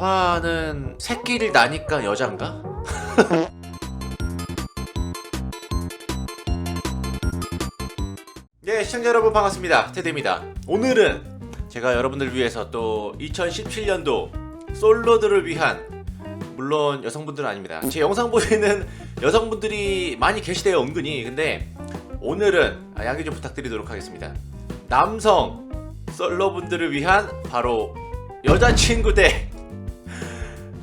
라바는 새끼를 나니까 여잔가? 네 시청자 여러분 반갑습니다. 테드입니다. 오늘은 제가 여러분들 위해서 또 2017년도 솔로들을 위한 물론 여성분들은 아닙니다. 제 영상 보시는 여성분들이 많이 계시대요 은근히. 근데 오늘은 아, 양해 좀 부탁드리도록 하겠습니다. 남성 솔로분들을 위한 바로 여자친구 대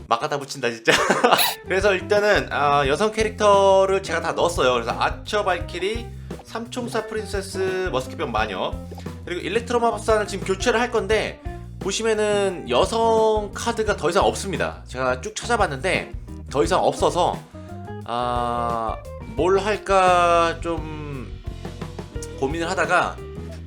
막 갖다 붙인다 진짜. 그래서 일단은 아, 여성 캐릭터를 제가 다 넣었어요. 그래서 아처 발키리 삼총사 프린세스 머스키병 마녀 그리고 일렉트로 마법사는 지금 교체를 할 건데 보시면은 여성 카드가 더 이상 없습니다. 제가 쭉 찾아봤는데 더 이상 없어서 아, 뭘 할까 좀 고민을 하다가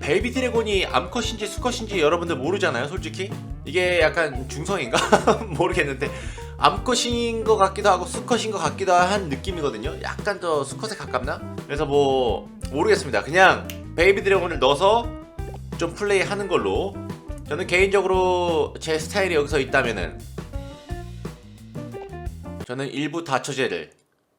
베이비 드래곤이 암컷인지 수컷인지 여러분들 모르잖아요 솔직히 이게 약간 중성인가? 모르겠는데 암컷인 것 같기도 하고 수컷인 것 같기도 한 느낌이거든요. 약간 더 수컷에 가깝나? 그래서 뭐 모르겠습니다. 그냥 베이비 드래곤을 넣어서 좀 플레이 하는 걸로. 저는 개인적으로 제 스타일이 여기서 있다면은 저는 일부 다처제를.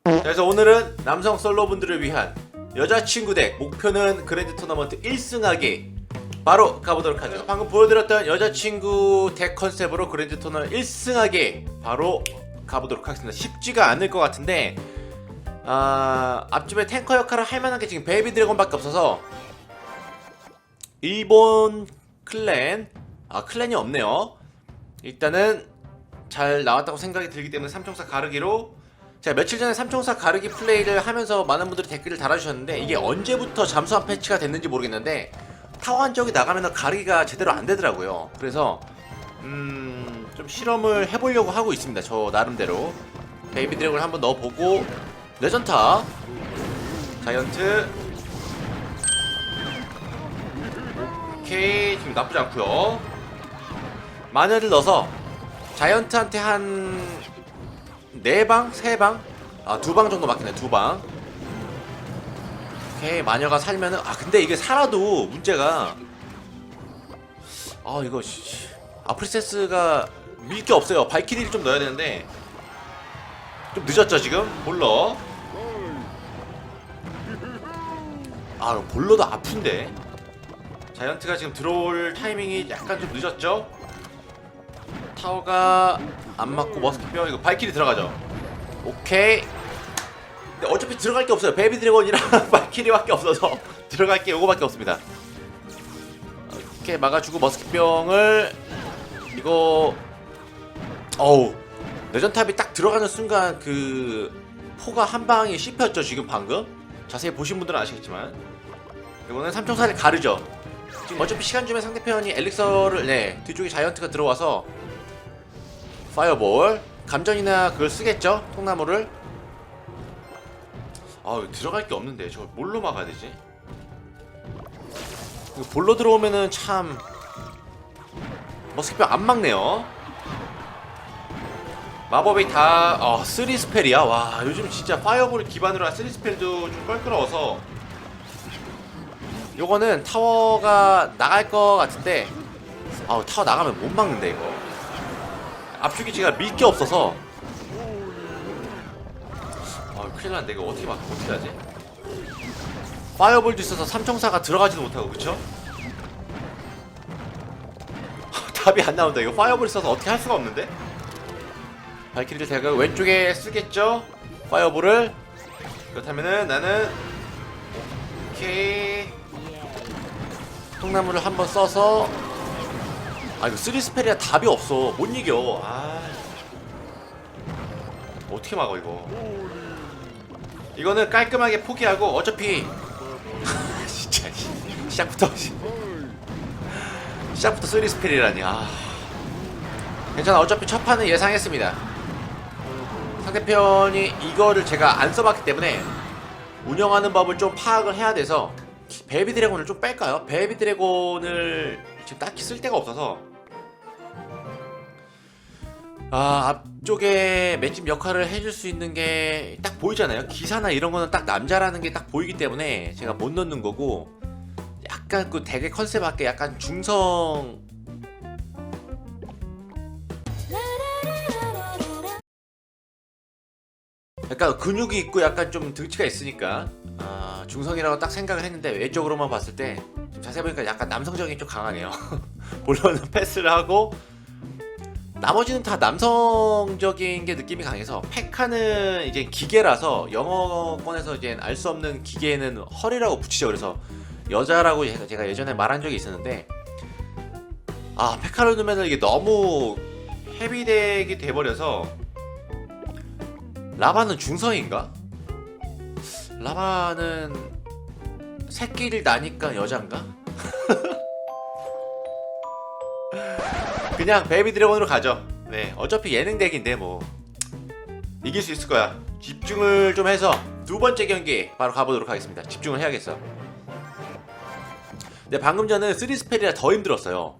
자, 그래서 오늘은 남성 솔로분들을 위한 여자친구 덱 목표는 그랜드 토너먼트 1승하기 바로 가보도록 하죠. 방금 보여드렸던 여자친구 덱 컨셉으로 그랜드 토너먼트 1승하기 바로 가보도록 하겠습니다. 쉽지가 않을 것 같은데 아, 앞집에 탱커 역할을 할 만한 게 지금 베이비 드래곤밖에 없어서 일본 클랜 아 클랜이 없네요. 일단은 잘 나왔다고 생각이 들기 때문에 삼총사 가르기로 제가 며칠 전에 삼총사 가르기 플레이를 하면서 많은 분들이 댓글을 달아주셨는데 이게 언제부터 잠수함 패치가 됐는지 모르겠는데 타워 한쪽이 나가면 가르기가 제대로 안 되더라고요 그래서 음 좀 실험을 해보려고 하고 있습니다 저 나름대로 베이비 드래곤을 한번 넣어보고 레전타 자이언트 오케이 지금 나쁘지 않고요 마녀를 넣어서 자이언트한테 한네 방? 세 방? 아, 두 방 정도 막히네, 두 방. 오케이, 마녀가 살면은, 아, 근데 이게 살아도 문제가, 아, 이거, 씨. 아프리세스가 밀 게 없어요. 발키리를 좀 넣어야 되는데, 좀 늦었죠, 지금? 볼러. 아, 볼러도 아픈데. 자이언트가 지금 들어올 타이밍이 약간 좀 늦었죠? 타워가 안 맞고 머스키뼈 이거 발키리 들어가죠 오케이 근데 어차피 들어갈 게 없어요. 베이비 드래곤이랑 발키리밖에 없어서 들어갈 게 요거밖에 없습니다. 오케이 막아주고 머스키병을 이거 어우 레전탑이 딱 들어가는 순간 그 포가 한 방에 씹혔죠 지금 방금? 자세히 보신 분들은 아시겠지만. 이거는 삼총사를 가르죠. 지금 어차피 시간 주면 상대편이 엘릭서를 네 뒤쪽에 자이언트가 들어와서 파이어볼 감전이나 그걸 쓰겠죠? 통나무를 아 들어갈 게 없는데. 저 뭘로 막아야 되지? 이거 볼로 들어오면은 참 머스키병 안 막네요. 마법이 다 어, 3 스펠이야? 와 요즘 진짜 파이어볼 기반으로 한 3 스펠도 좀 껄끄러워서. 요거는 타워가 나갈 것 같은데 아우 타워 나가면 못 막는데 이거. 앞쪽이 제가 밀 게 없어서. 아 큰일 났네. 이거 어떻게 막 어떻게 하지? 파이어볼도 있어서 삼총사가 들어가지도 못하고 그쵸? 답이 안 나온다. 이거 파이어볼 있어서 어떻게 할 수가 없는데? 발키리를 제가 왼쪽에 쓰겠죠? 파이어볼을? 그렇다면은 나는 오케이. 통나무를 한번 써서. 아 이거 쓰리 스펠이라 답이 없어. 못 이겨. 아. 어떻게 막어 이거 이거는 깔끔하게 포기하고 어차피 진짜 씨. 시작부터 씨. 시작부터 쓰리 스펠이라니 아 괜찮아 어차피 첫 판은 예상했습니다 상대편이 이거를 제가 안 써봤기 때문에 운영하는 법을 좀 파악을 해야 돼서 베이비 드래곤을 좀 뺄까요? 베이비 드래곤을 지금 딱히 쓸 데가 없어서 아, 앞쪽에 맷집 역할을 해줄 수 있는 게 딱 보이잖아요. 기사나 이런 거는 딱 남자라는 게 딱 보이기 때문에 제가 못 넣는 거고 약간 그 대게 컨셉 밖에 약간 중성 약간 근육이 있고 약간 좀 등치가 있으니까 아, 중성이라고 딱 생각을 했는데 왼쪽으로만 봤을 때 자세히 보니까 약간 남성적인 좀 강하네요. 본론은 패스를 하고 나머지는 다 남성적인 게 느낌이 강해서 페카는 이제 기계라서 영어권에서 이제 알 수 없는 기계는 헐이라고 붙이죠. 그래서 여자라고 제가- 예전에 말한 적이 있었는데 아 페카를 두면 이게 너무 헤비덱이 돼버려서 라바는 중성인가? 라바는 새끼를 나니까 여잔가? 그냥 베이비 드래곤으로 가죠. 네, 어차피 예능 덱인데 뭐 이길 수 있을 거야. 집중을 좀 해서 두 번째 경기 바로 가보도록 하겠습니다. 집중을 해야겠어. 네, 방금 전에 3스펠이라 더 힘들었어요.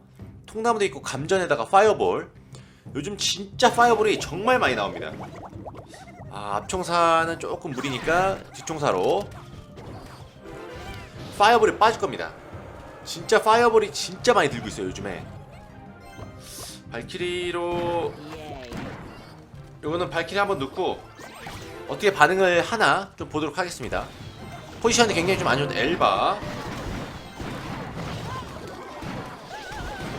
통나무도 있고 감전에다가 파이어볼. 요즘 진짜 파이어볼이 정말 많이 나옵니다. 아, 앞총사는 조금 무리니까 뒷총사로 파이어볼이 빠질 겁니다. 진짜 파이어볼이 진짜 많이 들고 있어요 요즘에. 발키리로 요거는 발키리 한번 넣고 어떻게 반응을 하나 좀 보도록 하겠습니다. 포지션이 굉장히 좀 안 좋은 엘바.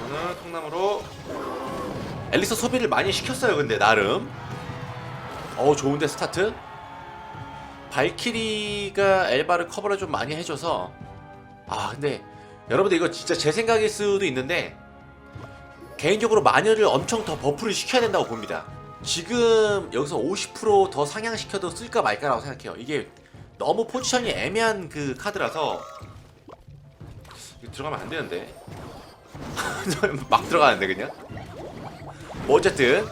이거는 통나무로 앨리스 소비를 많이 시켰어요. 근데 나름. 어 좋은데 스타트. 발키리가 엘바를 커버를 좀 많이 해줘서 아 근데 여러분들 이거 진짜 제 생각일 수도 있는데 개인적으로 마녀를 엄청 더 버프를 시켜야 된다고 봅니다. 지금 여기서 50%더 상향시켜도 쓸까 말까라고 생각해요. 이게 너무 포지션이 애매한 그 카드라서 들어가면 안 되는데. 막 들어가는데 그냥? 뭐 어쨌든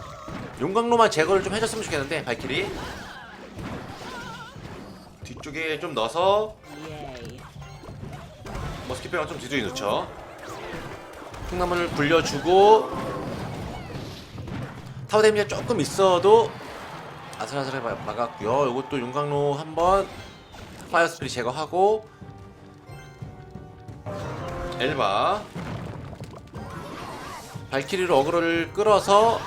용광로만 제거를 좀 해줬으면 좋겠는데 발키리. 뒤쪽에 좀 넣어서 머스키병을 좀 뒤쪽에 넣죠 통나무를 굴려주고 타워 데미지가 조금 있어도 아슬아슬하게 막- 막았고요. 이것도 용광로 한번 파이어 스프리 제거하고 엘바 발키리로 어그로를 끌어서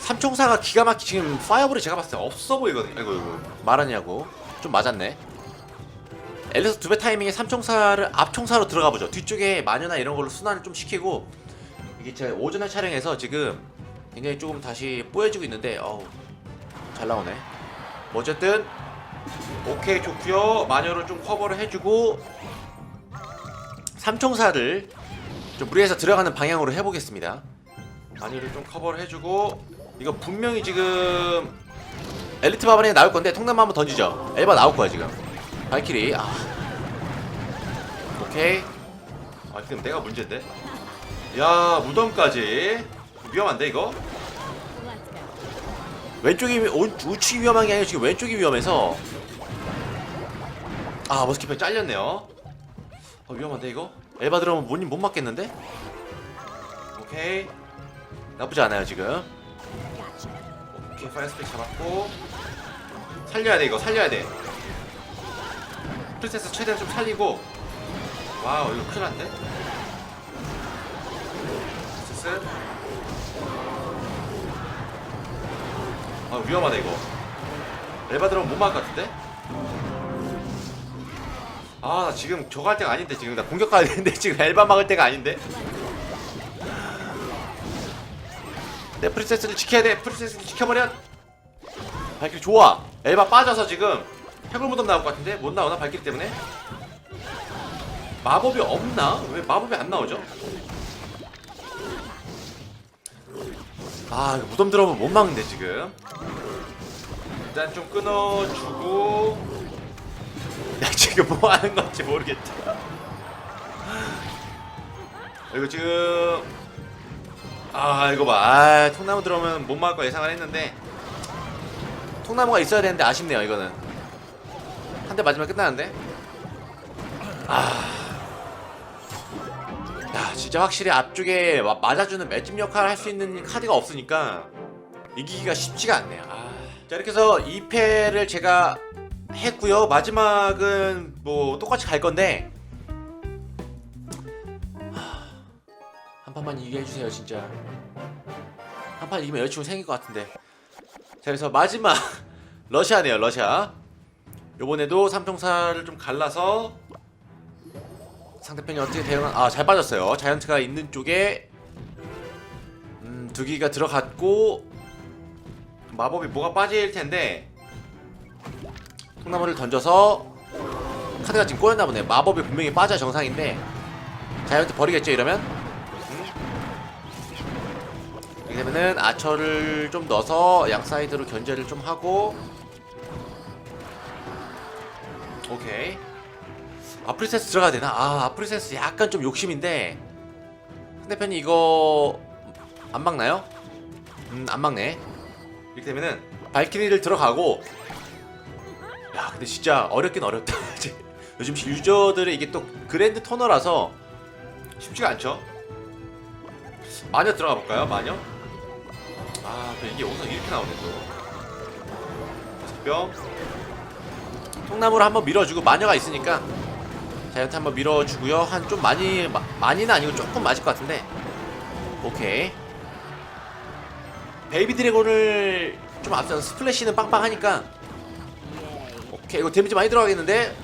삼총사가 기가 막히 지금 파이어볼이 제가 봤을 때 없어 보이거든요. 아이고 이거 말하냐고. 좀 맞았네 앨리스 두 배 타이밍에 삼총사를 앞총사로 들어가 보죠. 뒤쪽에 마녀나 이런 걸로 순환을 좀 시키고 이게 제가 오전에 촬영해서 지금 굉장히 조금 다시 뽀여지고 있는데 어우 잘 나오네. 뭐 어쨌든 오케이 좋고요. 마녀를 좀 커버를 해주고 삼총사를 좀 무리해서 들어가는 방향으로 해보겠습니다. 마녀를 좀 커버를 해주고 이거 분명히 지금 엘리트 바바에 나올 건데 통나무 한번 던지죠. 엘바 나올 거야 지금 발키리. 아. 오케이. 아 지금 내가 문제인데? 야 무덤까지. 위험한데 이거? 왼쪽이 위- 오- 우측이 위험한 게 아니라 지금 왼쪽이 위험해서. 아 머스키팩 잘렸네요. 아 위험한데 이거? 엘바 들어오면 못, 못 맞겠는데? 오케이. 나쁘지 않아요 지금. 오케이 파이어스펙 잡았고. 살려야 돼 이거. 살려야 돼 프린세스 최대한 좀 살리고. 와우 이거 큰일 났네. 프린세스. 아 위험하다 이거. 엘바 들어오면 못 막을 것 같은데? 아 나 지금 저거 할 때가 아닌데 지금. 나 공격해야 되는데 지금 엘바 막을 때가 아닌데. 내 프린세스를 지켜야 돼. 프린세스를 지켜버려. 발길 좋아. 엘바 빠져서 지금 해골 무덤 나올 것 같은데 못 나오나? 발길 때문에? 마법이 없나? 왜 마법이 안 나오죠? 아 무덤 들어오면 못 막는데 지금. 일단 좀 끊어주고. 야 지금 뭐 하는 건지 모르겠다. 이거 지금 아 이거 봐. 아, 통나무 들어오면 못 막을 거 예상을 했는데 통나무가 있어야 되는데 아쉽네요 이거는 한 대 맞으면 끝나는데? 아. 야 진짜 확실히 앞쪽에 마- 맞아주는 맷집 역할을 할 수 있는 카드가 없으니까 이기기가 쉽지가 않네요. 아. 자 이렇게 해서 2패를 제가 했고요. 마지막은 뭐 똑같이 갈 건데. 하, 한 판만 이기게 해주세요 진짜. 한 판 이기면 여자친구 생길 것 같은데. 자 그래서 마지막 러시아네요 러시아 요번에도 삼총사를 좀 갈라서 상대편이 어떻게 대응 아잘 빠졌어요. 자이언트가 있는 쪽에 음, 두기가 들어갔고 마법이 뭐가 빠질 텐데 통나무를 던져서 카드가 지금 꼬였나 보네 마법이 분명히 빠져 정상인데 자이언트 버리겠죠 이러면? 음? 이렇게 되면은 아처를 좀 넣어서 양 사이드로 견제를 좀 하고 오케이. 아프리센스 들어가야 되나? 아 아프리센스 약간 좀 욕심인데. 상대편이 이거 안 막나요? 음 안 막네. 이렇게 되면은 발키리를 들어가고. 야 근데 진짜 어렵긴 어렵다. 요즘 유저들의 이게 또 그랜드 토너라서 쉽지가 않죠? 마녀 들어가 볼까요? 마녀? 아또 이게 여기서 이렇게 나오네 또. 병 통나무를 한번 밀어주고 마녀가 있으니까 자이언트 한번 밀어주고요. 한 좀 많이 마, 많이는 아니고 조금 맞을 것 같은데. 오케이. 베이비 드래곤을 좀 앞서 스플래시는 빵빵하니까. 오케이. 이거 데미지 많이 들어가겠는데?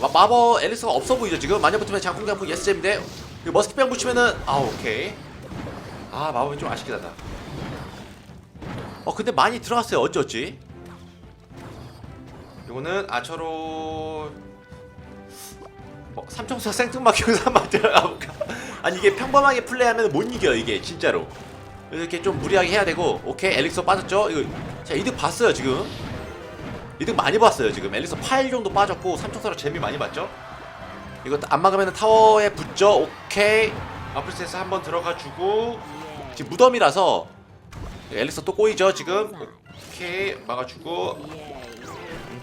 마, 마법 앨리스가 없어 보이죠 지금? 마녀 붙으면 장풍 장풍 예스잼인데? 이거 머스킷병 붙이면은 아 오케이. 아 마법이 좀 아쉽긴 하다. 어 근데 많이 들어갔어요. 어찌어찌 이거는 아처로 뭐 삼총사 생뚱맞게 한번 들어가볼까? 아니 이게 평범하게 플레이하면 못 이겨 이게 진짜로. 이렇게 좀 무리하게 해야 되고 오케이 엘릭서 빠졌죠? 이거 제가 이득 봤어요 지금. 이득 많이 봤어요 지금. 엘릭서 8 정도 빠졌고 삼총사로 재미 많이 봤죠? 이거 안 막으면 타워에 붙죠? 오케이. 아플세스 한번 들어가 주고 지금 무덤이라서 엘릭서 또 꼬이죠 지금? 오케이 막아주고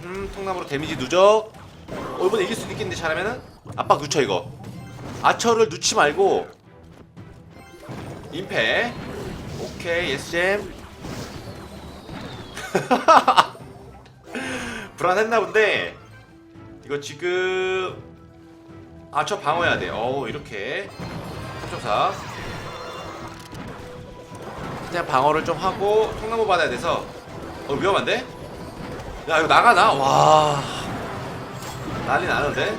음, 통나무로 데미지 누적. 어, 이번에 이길 수도 있겠는데 잘하면은? 압박 누쳐 이거. 아처를 누치 말고. 임패. 오케이 예스잼. 불안했나 본데. 이거 지금 아처 방어해야 돼. 어 이렇게. 삼총사. 그냥 방어를 좀 하고 통나무 받아야 돼서. 어 위험한데? 야 이거 나가나? 와. 난리 나는데?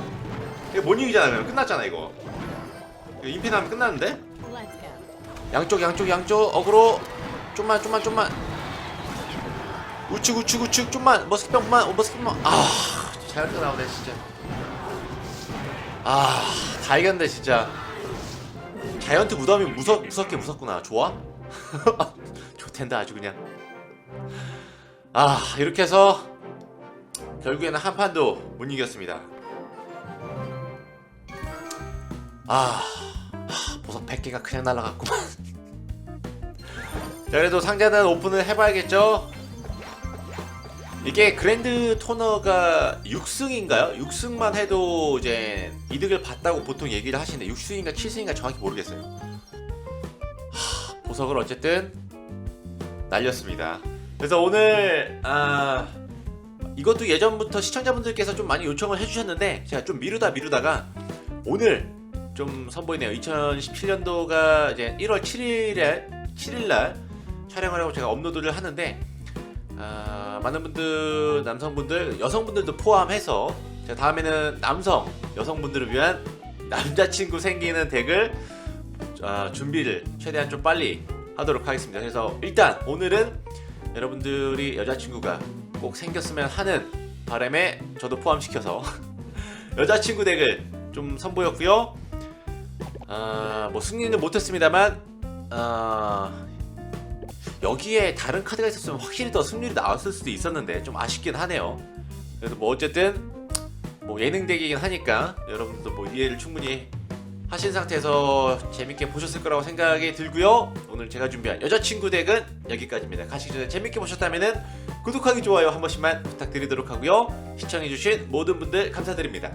이거 못 이기잖아 그러면 끝났잖아 이거. 이거 임패나면 끝났는데? 양쪽 양쪽 양쪽. 어그로. 좀만 좀만 좀만. 우측 우측 우측. 좀만. 머스크병만. 어, 머스크병만 아 자연스가 나오네 진짜. 아다 이겼는데 진짜. 자이언트 무덤이 무섭, 무섭게 무섭구나. 좋아? 좋텐데 아주 그냥. 아 이렇게 해서 결국에는 한 판도 못 이겼습니다. 아 보석 100개가 그냥 날라갔구만. 자 그래도 상자는 오픈을 해봐야겠죠? 이게 그랜드 토너가 6승인가요? 6승만 해도 이제 이득을 봤다고 보통 얘기를 하시는데 6승인가 7승인가 정확히 모르겠어요. 하, 보석을 어쨌든 날렸습니다. 그래서 오늘 아 이것도 예전부터 시청자분들께서 좀 많이 요청을 해주셨는데 제가 좀 미루다 미루다가 오늘 좀 선보이네요. 2017년도가 이제 1월 7일에 7일날 촬영을 하고 제가 업로드를 하는데 아, 많은 분들 남성분들 여성분들도 포함해서 제가 다음에는 남성 여성분들을 위한 남자친구 생기는 덱을 아, 준비를 최대한 좀 빨리 하도록 하겠습니다. 그래서 일단 오늘은 여러분들이 여자친구가 꼭 생겼으면 하는 바람에 저도 포함시켜서 여자친구 덱을 좀 선보였고요. 아, 뭐 승리는 못했습니다만 아, 여기에 다른 카드가 있었으면 확실히 더 승률이 나왔을 수도 있었는데 좀 아쉽긴 하네요. 그래도 뭐 어쨌든 뭐 예능 덱이긴 하니까 여러분들도 뭐 이해를 충분히 하신 상태에서 재밌게 보셨을 거라고 생각이 들고요. 오늘 제가 준비한 여자친구 덱은 여기까지입니다. 가시기 전에 재밌게 보셨다면은 구독하기 좋아요 한 번씩만 부탁드리도록 하고요. 시청해주신 모든 분들 감사드립니다.